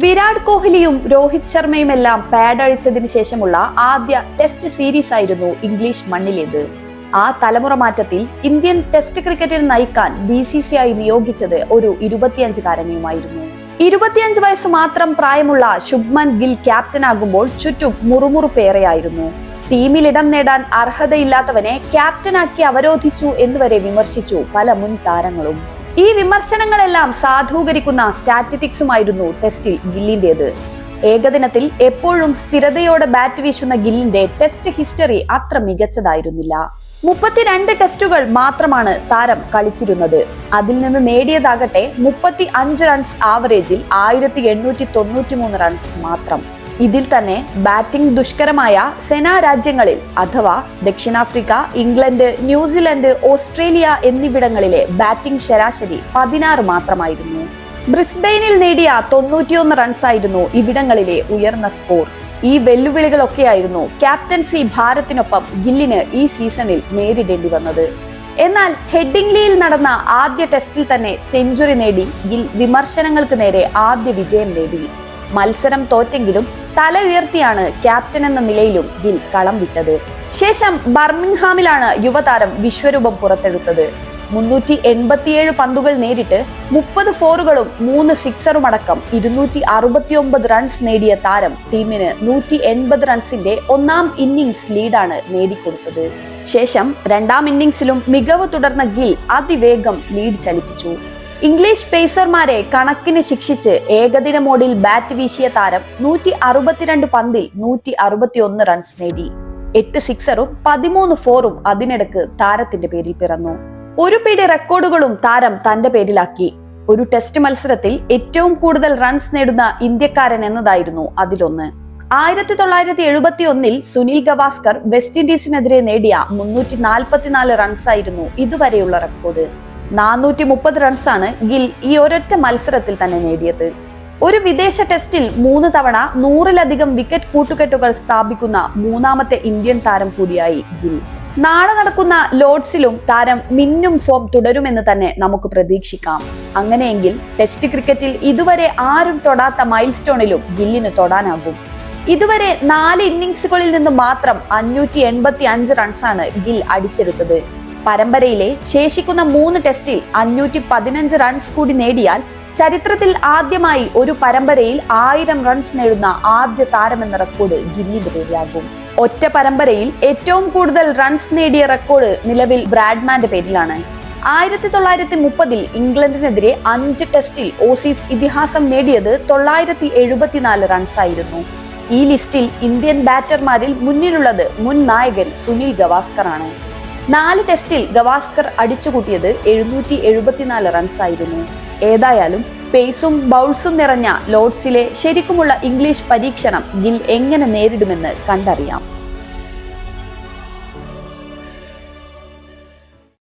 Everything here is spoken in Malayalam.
വിരാട് കോഹ്ലിയും രോഹിത് ശർമ്മയും എല്ലാം പാഡ് അഴിച്ചതിന് ശേഷമുള്ള ആദ്യ ടെസ്റ്റ് സീരീസ് ആയിരുന്നു ഇംഗ്ലീഷ് മണ്ണിലേത്. ആ തലമുറ മാറ്റത്തിൽ ഇന്ത്യൻ ടെസ്റ്റ് ക്രിക്കറ്റിൽ നയിക്കാൻ ബി സി സി ഐ നിയോഗിച്ചത് ഒരു ഇരുപത്തിയഞ്ചുകാരനെയുമായിരുന്നു. ഇരുപത്തിയഞ്ച് വയസ്സ് മാത്രം പ്രായമുള്ള ശുഭ്മൻ ഗിൽ ക്യാപ്റ്റനാകുമ്പോൾ ചുറ്റും മുറുമുറുപ്പേറെയായിരുന്നു. ടീമിൽ ഇടം നേടാൻ അർഹതയില്ലാത്തവനെ ക്യാപ്റ്റനാക്കി അവരോധിച്ചു എന്നുവരെ വിമർശിച്ചു പല മുൻ താരങ്ങളും. ഈ വിമർശനങ്ങളെല്ലാം സാധൂകരിക്കുന്ന സ്റ്റാറ്റിറ്റിക്സുമായിരുന്നു ടെസ്റ്റിൽ ഗില്ലിന്റേത് ഏകദിനത്തിൽ എപ്പോഴും സ്ഥിരതയോടെ ബാറ്റ് വീശുന്ന ഗില്ലിന്റെ ടെസ്റ്റ് ഹിസ്റ്ററി അത്ര മികച്ചതായിരുന്നില്ല. മുപ്പത്തിരണ്ട് ടെസ്റ്റുകൾ മാത്രമാണ് താരം കളിച്ചിരുന്നത്. അതിൽ നിന്ന് നേടിയതാകട്ടെ മുപ്പത്തി അഞ്ച് റൺസ് ആവറേജിൽ ആയിരത്തി എണ്ണൂറ്റി തൊണ്ണൂറ്റി മൂന്ന് റൺസ് മാത്രം. ഇതിൽ തന്നെ ബാറ്റിംഗ് ദുഷ്കരമായ സെന രാജ്യങ്ങളിൽ അഥവാ ദക്ഷിണാഫ്രിക്ക ഇംഗ്ലണ്ട് ന്യൂസിലൻഡ് ഓസ്ട്രേലിയ എന്നിവിടങ്ങളിലെ ബാറ്റിംഗ് ശരാശരി പതിനാറ് മാത്രമായിരുന്നു. ബ്രിസ്ബെയിനിൽ നേടിയ തൊണ്ണൂറ്റിയൊന്ന് റൺസായിരുന്നു ഇവിടങ്ങളിലെ ഉയർന്ന സ്കോർ. ഈ വെല്ലുവിളികളൊക്കെയായിരുന്നു ക്യാപ്റ്റൻസി ഭാരത്തിനൊപ്പം ഗില്ലിന് ഈ സീസണിൽ നേരിടേണ്ടി വന്നത്. എന്നാൽ ഹെഡിംഗ്ലിയിൽ നടന്ന ആദ്യ ടെസ്റ്റിൽ തന്നെ സെഞ്ചുറി നേടി ഗിൽ വിമർശനങ്ങൾക്ക് നേരെ ആദ്യ വിജയം നേടി. മത്സരം തോറ്റെങ്കിലും തല ഉയർത്തിയാണ് ക്യാപ്റ്റൻ എന്ന നിലയിലും ഗിൽ കളം വിട്ടത്. ശേഷം ബർമിംഗ്ഹാമിലാണ് യുവതാരം വിശ്വരൂപം പുറത്തെടുത്തത്. മുന്നൂറ്റി എൺപത്തിയേഴ് പന്തുകൾ നേരിട്ട് മുപ്പത് ഫോറുകളും മൂന്ന് സിക്സറും അടക്കം ഇരുന്നൂറ്റി അറുപത്തിയൊമ്പത് റൺസ് നേടിയ താരം ടീമിന് നൂറ്റി എൺപത് റൺസിന്റെ ഒന്നാം ഇന്നിംഗ്സ് ലീഡാണ് നേടിക്കൊടുത്തത്. ശേഷം രണ്ടാം ഇന്നിംഗ്സിലും മികവ് തുടർന്ന ഗിൽ അതിവേഗം ലീഡ് ചലിപ്പിച്ചു. ഇംഗ്ലീഷ് പേസർമാരെ കണക്കിന് ശിക്ഷിച്ച് ഏകദിന മോഡിൽ ബാറ്റ് വീശിയ താരം നൂറ്റി അറുപത്തിരണ്ട് പന്തിൽ നൂറ്റി അറുപത്തിയൊന്ന് റൺസ് നേടി. എട്ട് സിക്സറും പതിമൂന്ന് ഫോറും അതിനിടക്ക് താരത്തിന്റെ പേരിൽ പിറന്നു. ഒരു പിടി റെക്കോർഡുകളും താരം തന്റെ പേരിലാക്കി. ഒരു ടെസ്റ്റ് മത്സരത്തിൽ ഏറ്റവും കൂടുതൽ റൺസ് നേടുന്ന ഇന്ത്യക്കാരൻ എന്നതായിരുന്നു അതിലൊന്ന്. ആയിരത്തി തൊള്ളായിരത്തി എഴുപത്തി ഒന്നിൽ സുനിൽ ഗവാസ്കർ വെസ്റ്റ് ഇൻഡീസിനെതിരെ നേടിയ മുന്നൂറ്റി നാൽപ്പത്തിനാല് റൺസായിരുന്നു ഇതുവരെയുള്ള റെക്കോർഡ്. നാനൂറ്റി മുപ്പത് റൺസാണ് ഗിൽ ഈ ഒരൊറ്റ മത്സരത്തിൽ തന്നെ നേടിയത്. ഒരു വിദേശ ടെസ്റ്റിൽ മൂന്ന് തവണ നൂറിലധികം വിക്കറ്റ് കൂട്ടുകെട്ടുകൾ സ്ഥാപിക്കുന്ന മൂന്നാമത്തെ ഇന്ത്യൻ താരം കൂടിയായി ഗിൽ. നാളെ നടക്കുന്ന ലോഡ്സിലും താരം മിന്നും ഫോം തുടരുമെന്ന് തന്നെ നമുക്ക് പ്രതീക്ഷിക്കാം. അങ്ങനെയെങ്കിൽ ടെസ്റ്റ് ക്രിക്കറ്റിൽ ഇതുവരെ ആരും തൊടാത്ത മൈൽ സ്റ്റോണിലും ഗില്ലിന് തൊടാനാകും. ഇതുവരെ നാല് ഇന്നിംഗ്സുകളിൽ നിന്ന് മാത്രം അഞ്ഞൂറ്റി എൺപത്തി അഞ്ച് റൺസാണ് ഗിൽ അടിച്ചെടുത്തത്. പരമ്പരയിലെ ശേഷിക്കുന്ന മൂന്ന് ടെസ്റ്റിൽ അഞ്ഞൂറ്റി പതിനഞ്ച് റൺസ് കൂടി നേടിയാൽ ചരിത്രത്തിൽ ആദ്യമായി ഒരു പരമ്പരയിൽ ആയിരം റൺസ് നേടുന്ന ആദ്യ താരമെന്ന റെക്കോർഡ് ഗില്ലിന്റെ പേരിലാകും ഒറ്റ പരമ്പരയിൽ ഏറ്റവും കൂടുതൽ റൺസ് നേടിയ റെക്കോർഡ് നിലവിൽ ബ്രാഡ്മാന്റെ പേരിലാണ്. ആയിരത്തി തൊള്ളായിരത്തി മുപ്പതിൽ ഇംഗ്ലണ്ടിനെതിരെ അഞ്ച് ടെസ്റ്റിൽ ഓസീസ് ഇതിഹാസം നേടിയത് തൊള്ളായിരത്തി എഴുപത്തിനാല് റൺസായിരുന്നു ഈ ലിസ്റ്റിൽ ഇന്ത്യൻ ബാറ്റർമാരിൽ മുന്നിലുള്ളത് മുൻ നായകൻ സുനിൽ ഗവാസ്കർ ആണ് നാല് ടെസ്റ്റിൽ ഗവാസ്കർ അടിച്ചുകൂട്ടിയത് എഴുന്നൂറ്റി എഴുപത്തിനാല് റൺസായിരുന്നു. ഏതായാലും പേസും ബൗൾസും നിറഞ്ഞ ലോർഡ്സിലെ ശരിക്കുമുള്ള ഇംഗ്ലീഷ് പരീക്ഷണം ഗിൽ എങ്ങനെ നേരിടുമെന്ന് കണ്ടറിയാം.